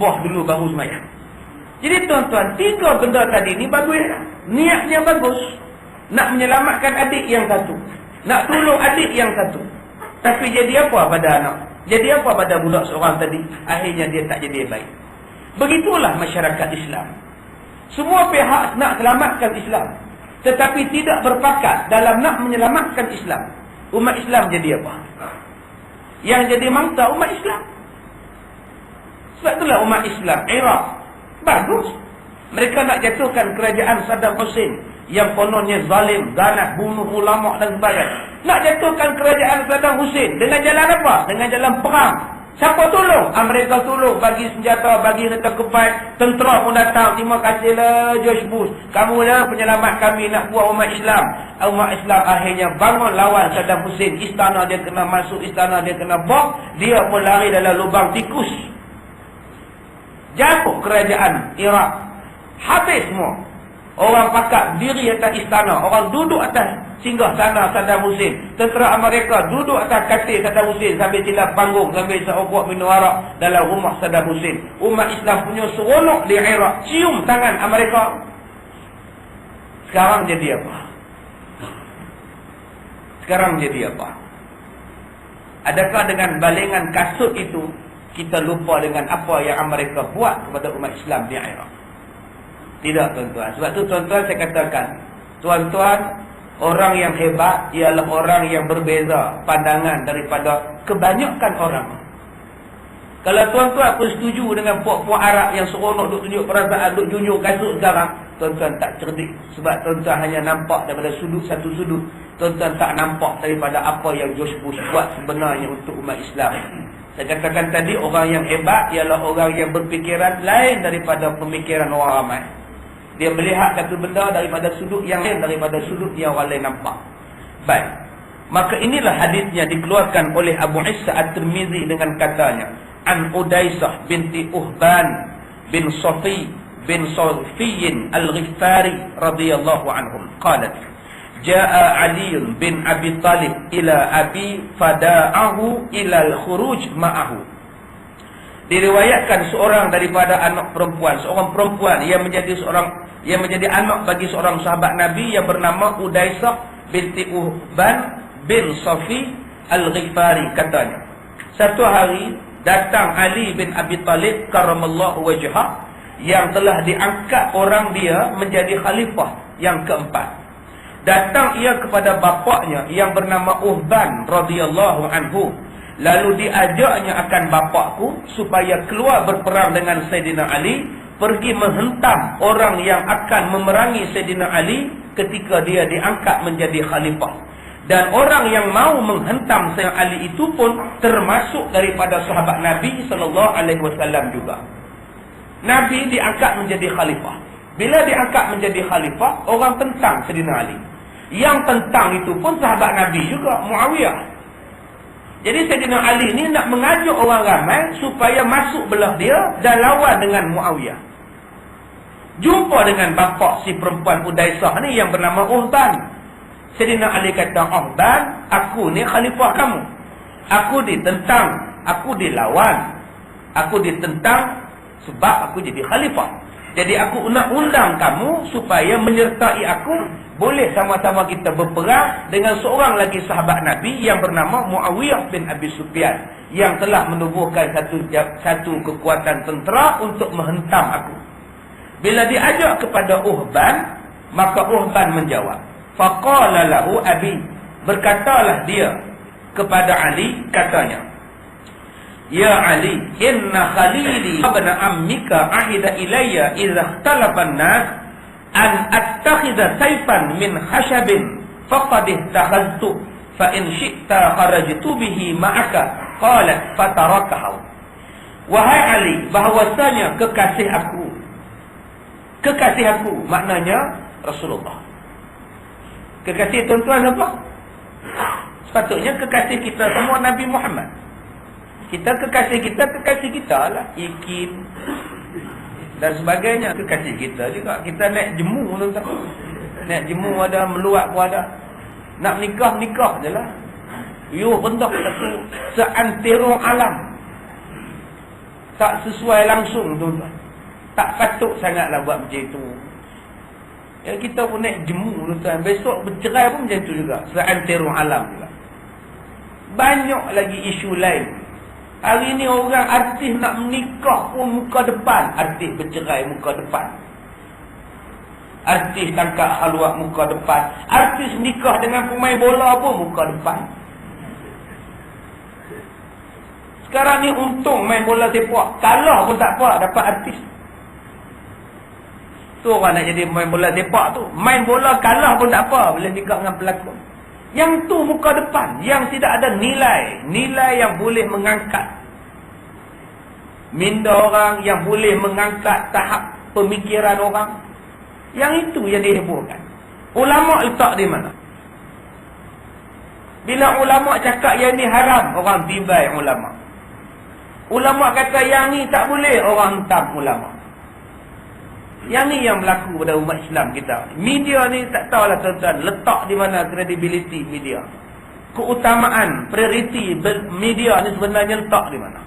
buah dulu baru semayang. Jadi tuan-tuan, tiga benda tadi ni bagus. Niatnya bagus. Nak menyelamatkan adik yang satu. Nak tolong adik yang satu. Tapi jadi apa pada anak? Jadi apa pada budak seorang tadi? Akhirnya dia tak jadi baik. Begitulah masyarakat Islam. Semua pihak nak selamatkan Islam. Tetapi tidak berpakat dalam nak menyelamatkan Islam. Umat Islam jadi apa? Yang jadi mangsa umat Islam. Sebab itulah umat Islam. Iraq. Bagus. Mereka nak jatuhkan kerajaan Saddam Hussein. Yang kononnya zalim, ganas, bunuh ulama' dan sebagainya. Nak jatuhkan kerajaan Saddam Hussein. Dengan jalan apa? Dengan jalan perang. Siapa tolong? Amerika tolong bagi senjata, bagi kereta kepai. Tentera pun datang. Terima kasihlah George Bush. Kamu lah penyelamat kami nak buat umat Islam. Umat Islam akhirnya bangun lawan Saddam Hussein. Istana dia kena masuk, istana dia kena bom. Dia pun lari dalam lubang tikus. Jatuh kerajaan Iraq. Habis semua. Orang pakat diri atas istana. Orang duduk atas singgah sana Saddam Hussein. Tentera Amerika duduk atas katil Saddam Hussein. Sambil tidak panggung. Sambil seorang minum arak dalam rumah Saddam Hussein. Umat Islam punya seronok di Iraq. Cium tangan Amerika. Sekarang jadi apa? Sekarang jadi apa? Adakah dengan balingan kasut itu kita lupa dengan apa yang Amerika buat kepada umat Islam di Iraq. Tidak tuan-tuan. Sebab tu tuan-tuan saya katakan. Tuan-tuan, orang yang hebat ialah orang yang berbeza pandangan daripada kebanyakan orang. Kalau tuan-tuan pun setuju dengan puak-puak Arab yang seronok duk tunjuk perasaan, duk junjung kasut sekarang. Tuan-tuan tak cerdik. Sebab tuan-tuan hanya nampak daripada sudut satu sudut. Tuan-tuan tak nampak daripada apa yang George Bush buat sebenarnya untuk umat Islam. Saya katakan tadi orang yang hebat ialah orang yang berfikiran lain daripada pemikiran orang ramai. Dia melihat satu benda daripada sudut yang lain daripada sudut yang orang lain nampak. Baik. Maka inilah hadisnya dikeluarkan oleh Abu Isa At-Tirmizi dengan katanya. An Udaisah binti Uhban bin Safi bin Safiyin Al-Ghifari radhiyallahu anhum. Qalat. Ja'a Ali bin Abi Talib ila Abi fada'ahu ila al-khuruj ma'ahu. Diriwayatkan seorang daripada anak perempuan, seorang perempuan yang menjadi seorang yang menjadi anak bagi seorang sahabat Nabi yang bernama Udaisah binti Uhban bin Safi Al-Ghifari katanya. Satu hari datang Ali bin Abi Talib karramallahu wajhah yang telah diangkat orang dia menjadi khalifah yang keempat. Datang ia kepada bapaknya yang bernama Uhban radhiyallahu anhu. Lalu diajaknya akan bapakku supaya keluar berperang dengan Sayyidina Ali. Pergi menghentam orang yang akan memerangi Sayyidina Ali ketika dia diangkat menjadi khalifah. Dan orang yang mau menghentam Sayyidina Ali itu pun termasuk daripada sahabat Nabi SAW juga. Nabi diangkat menjadi khalifah. Bila diangkat menjadi khalifah, orang tentang Sayyidina Ali. Yang tentang itu pun sahabat Nabi juga, Muawiyah. Jadi Sayyidina Ali ni nak mengajuk orang ramai supaya masuk belah dia dan lawan dengan Muawiyah. Jumpa dengan bapa si perempuan Udaisah ni yang bernama Uhban. Sayyidina Ali kata, Uhban, aku ni khalifah kamu. Aku ditentang, aku dilawan. Aku ditentang sebab aku jadi khalifah. Jadi aku nak undang kamu supaya menyertai aku boleh sama-sama kita berperang dengan seorang lagi sahabat Nabi yang bernama Muawiyah bin Abi Sufyan yang telah menubuhkan satu satu kekuatan tentera untuk menghentam aku. Bila diajak kepada Uhban, maka Uhban menjawab. Faqala lahu abi, berkatalah dia kepada Ali katanya, Ya Ali, inna khalili abna ammika ahida ilayya idza ikhtalafa an-nas an attakhidha sayfan min khashabin faqad ittakhadtu fa in syi'ta kharajtu bihi ma'aka qala fatarakahu Wahai Ali, bahwasanya kekasih aku kekasih aku maknanya Rasulullah. Kekasih tuan-tuan apa? Sepatutnya kekasih kita semua Nabi Muhammad. Kita kekasih kita, kekasih kita lah. Ikin. Dan sebagainya. Kekasih kita juga. Kita naik jemu. Tuan naik jemu ada, meluat pun ada. Nak nikah, nikah je lah. Yuh bentuk satu seantero alam. Tak sesuai langsung tuan-tuan. Tak patut sangatlah buat macam itu. Ya, kita pun naik jemu tuan-tuan. Besok bercerai pun macam itu juga. Selain terung alam juga. Banyak lagi isu lain. Hari ni orang artis nak menikah pun muka depan. Artis bercerai muka depan. Artis tangkap haluak muka depan. Artis nikah dengan pemain bola pun muka depan. Sekarang ni untung main bola sepak. Kalah pun tak apa dapat artis. Tu orang nak jadi main bola sepak tu. Main bola kalah pun tak apa boleh nikah dengan pelakon. Yang tu muka depan. Yang tidak ada nilai. Nilai yang boleh mengangkat. Minda orang yang boleh mengangkat tahap pemikiran orang. Yang itu yang dihebohkan. Ulama letak di mana? Bila ulama cakap yang ni haram, orang tibai ulama. Ulama kata yang ni tak boleh, orang hentam ulama. Yang ni yang berlaku pada umat Islam kita. Media ni tak tahulah tuan-tuan, letak di mana kredibiliti media. Keutamaan, prioriti media ni sebenarnya letak di mana.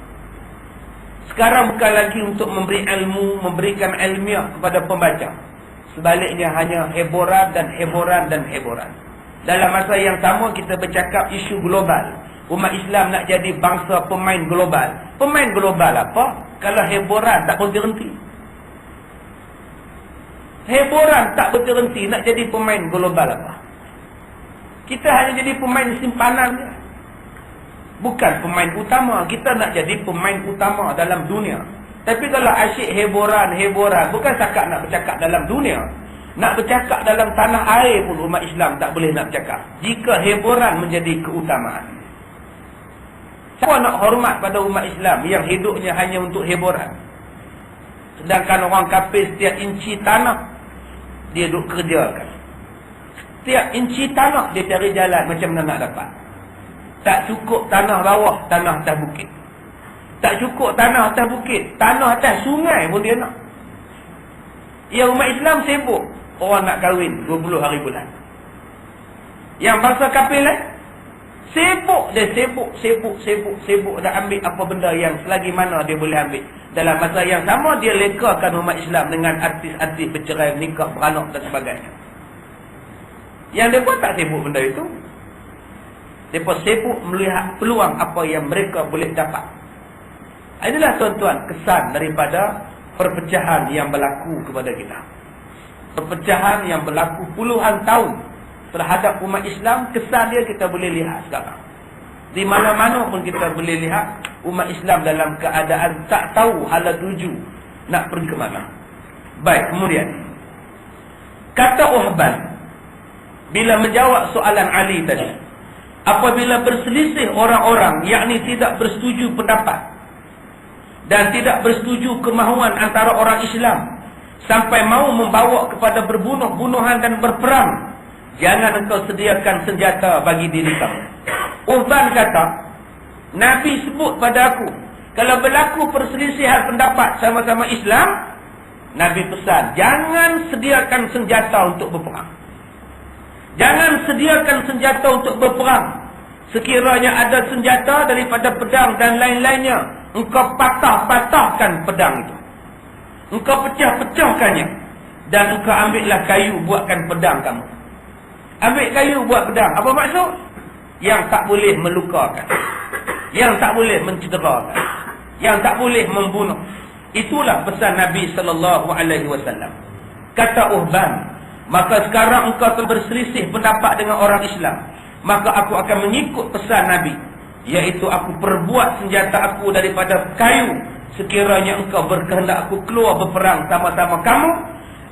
Sekarang bukan lagi untuk memberi ilmu, memberikan ilmiah kepada pembaca. Sebaliknya hanya heboran dan heboran dan heboran. Dalam masa yang sama kita bercakap isu global. Umat Islam nak jadi bangsa pemain global. Pemain global apa? Kalau heboran tak berhenti. Heboran tak berhenti nak jadi pemain global apa? Kita hanya jadi pemain simpanan je. Bukan pemain utama. Kita nak jadi pemain utama dalam dunia. Tapi kalau asyik heburan-heburan, bukan cakap nak bercakap dalam dunia. Nak bercakap dalam tanah air pun umat Islam tak boleh nak bercakap. Jika heburan menjadi keutamaan. Siapa nak hormat pada umat Islam yang hidupnya hanya untuk heburan? Sedangkan orang kafir setiap inci tanah, dia duduk kerjakan. Setiap inci tanah, dia cari jalan macam mana nak dapat. Tak cukup tanah bawah, tanah atas bukit. Tak cukup tanah atas bukit. Tanah atas sungai pun dia nak. Yang umat Islam sibuk. Orang nak kahwin 20 hari bulan. Yang bangsa kapil eh? Sibuk dia sibuk, sibuk, sibuk, sibuk. Dah ambil apa benda yang selagi mana dia boleh ambil. Dalam masa yang sama dia lekakan umat Islam dengan artis-artis bercerai, nikah, beranak dan sebagainya. Yang dia pun tak sibuk benda itu. Pun sibuk melihat peluang apa yang mereka boleh dapat. Inilah tuan-tuan kesan daripada perpecahan yang berlaku kepada kita. Perpecahan yang berlaku puluhan tahun terhadap umat Islam, kesan dia kita boleh lihat sekarang. Di mana-mana pun kita boleh lihat umat Islam dalam keadaan tak tahu hala tuju nak pergi ke mana. Baik, kemudian. Kata Uhban, bila menjawab soalan Ali tadi, apabila berselisih orang-orang, yakni tidak bersetuju pendapat, dan tidak bersetuju kemahuan antara orang Islam sampai mau membawa kepada berbunuh-bunuhan dan berperang jangan engkau sediakan senjata bagi diri kamu Uthman kata Nabi sebut pada aku kalau berlaku perselisihan pendapat sama-sama Islam Nabi pesan jangan sediakan senjata untuk berperang jangan sediakan senjata untuk berperang sekiranya ada senjata daripada pedang dan lain-lainnya engkau patah-patahkan pedang itu. Engkau pecah-pecahkannya. Dan engkau ambillah kayu buatkan pedang kamu. Ambil kayu buat pedang. Apa maksud? Yang tak boleh melukakan. Yang tak boleh mencederakan. Yang tak boleh membunuh. Itulah pesan Nabi SAW. Kata Uhban. Maka sekarang engkau berselisih pendapat dengan orang Islam. Maka aku akan mengikut pesan Nabi. Iaitu aku perbuat senjata aku daripada kayu Sekiranya engkau berkehendak aku keluar berperang sama-sama kamu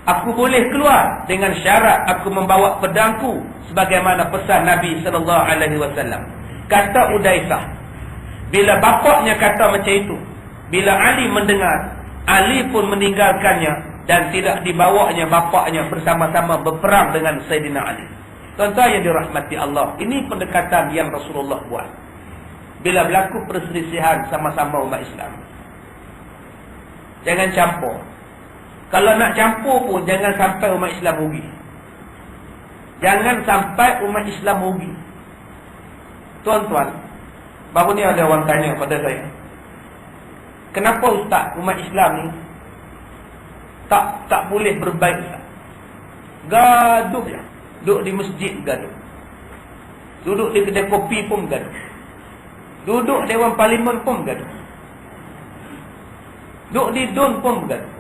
Aku boleh keluar dengan syarat aku membawa pedangku Sebagaimana pesan Nabi SAW Kata Udaisah Bila bapaknya kata macam itu Bila Ali mendengar Ali pun meninggalkannya Dan tidak dibawanya bapaknya bersama-sama berperang dengan Sayyidina Ali Tuan-tuan yang dirahmati Allah Ini pendekatan yang Rasulullah buat bila berlaku perselisihan sama-sama umat Islam. Jangan campur. Kalau nak campur pun jangan sampai umat Islam rugi. Jangan sampai umat Islam rugi. Tuan-tuan, baru ni ada orang tanya pada saya. Kenapa ustaz umat Islam ni tak tak boleh berbaik? Gaduh ya. Duduk di masjid gaduh. Duduk di kedai kopi pun gaduh. Duduk dewan parlimen pun gaduh. Duduk di don pun gaduh.